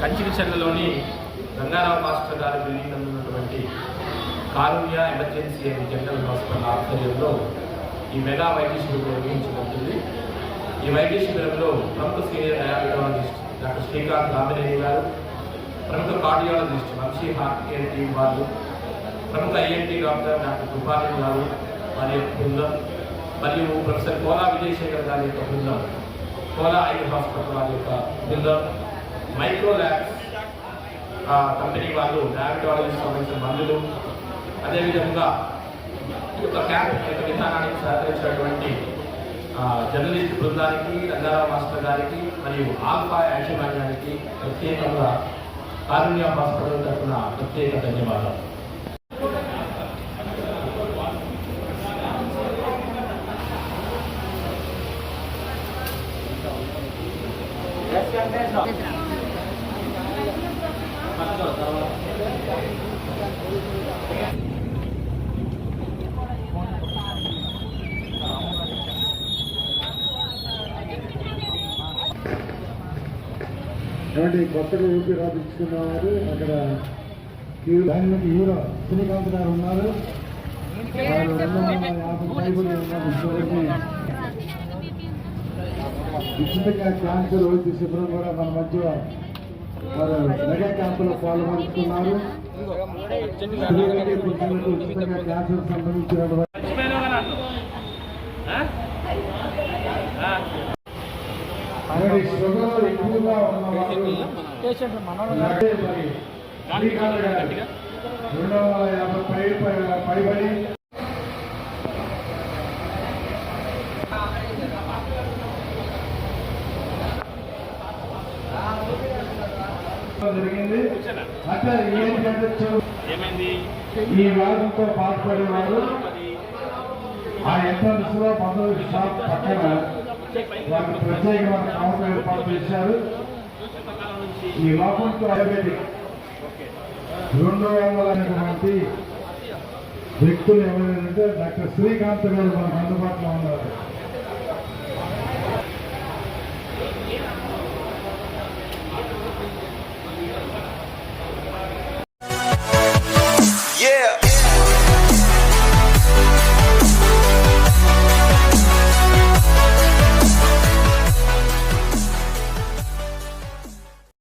కంచికిచర్లలోని Gangarao master గారు building Karunya emergency and general hospital ఆధ్వర్యంలో ఈ మెగా వైద్య శిబిరం నిర్వహించబడుతుంది. ఈ వైద్య శిబిరంలో ప్రముఖ senior diabetologist doctor Srikanth Ramineni గారు ప్రముఖ cardiologist Vamsi heart care team వాళ్ళు ప్రముఖ ఐఎన్టీ డాక్టర్ డాక్టర్ కృపాలి గారు వారి యొక్క బృందం మరియు ప్రొఫెసర్ కోలా విజయశేఖర్ గారి యొక్క బృందం కోలా ఐ హాస్పిటల్ వారి యొక్క బృందం మైక్రో ల్యాబ్స్ కంపెనీ వాళ్ళు డయాబెటాలజీ సంబంధించిన మందులు అదేవిధంగా ఈ యొక్క క్యాంప్ యొక్క విధానానికి సహకరించినటువంటి జర్నలిస్ట్ బృందానికి రంగారావు మాస్టర్ గారికి మరియు ఆల్ఫా యాజమాన్యానికి ప్రత్యేకంగా కారుణ్య హాస్పిటల్ తరఫున ప్రత్యేక ధన్యవాదాలు. కాబట్టి కొత్తగా ఊపి రాపించుకున్నవారు అక్కడ క్యూ- దానికి హీరో శ్రీకాంత్ గారు ఉన్నారు. వారు ఉచితంగా క్యాన్సర్ వైద్య శిబిరం కూడా మన మధ్య వారు మెగా క్యాంపులో పాల్గొంటున్నారు ఉచితంగా ఎక్కువగా రెండు వందల యాభై పైబడి జరిగింది. ఏంటంటే ఈ వ్యాధులతో బాధపడేవారు ఆ ఎంట్రన్స్లో మందుల షాప్ పక్కన వారికి ప్రత్యేకమైన కౌంటర్ ఏర్పాటు చేశారు. ఈ లోపంతో డయాబెటిక్ రెండు వందలైనటువంటి వ్యక్తులు ఎవరంటే డాక్టర్ శ్రీకాంత్ గారు మనకు అందుబాటులో ఉన్నారు.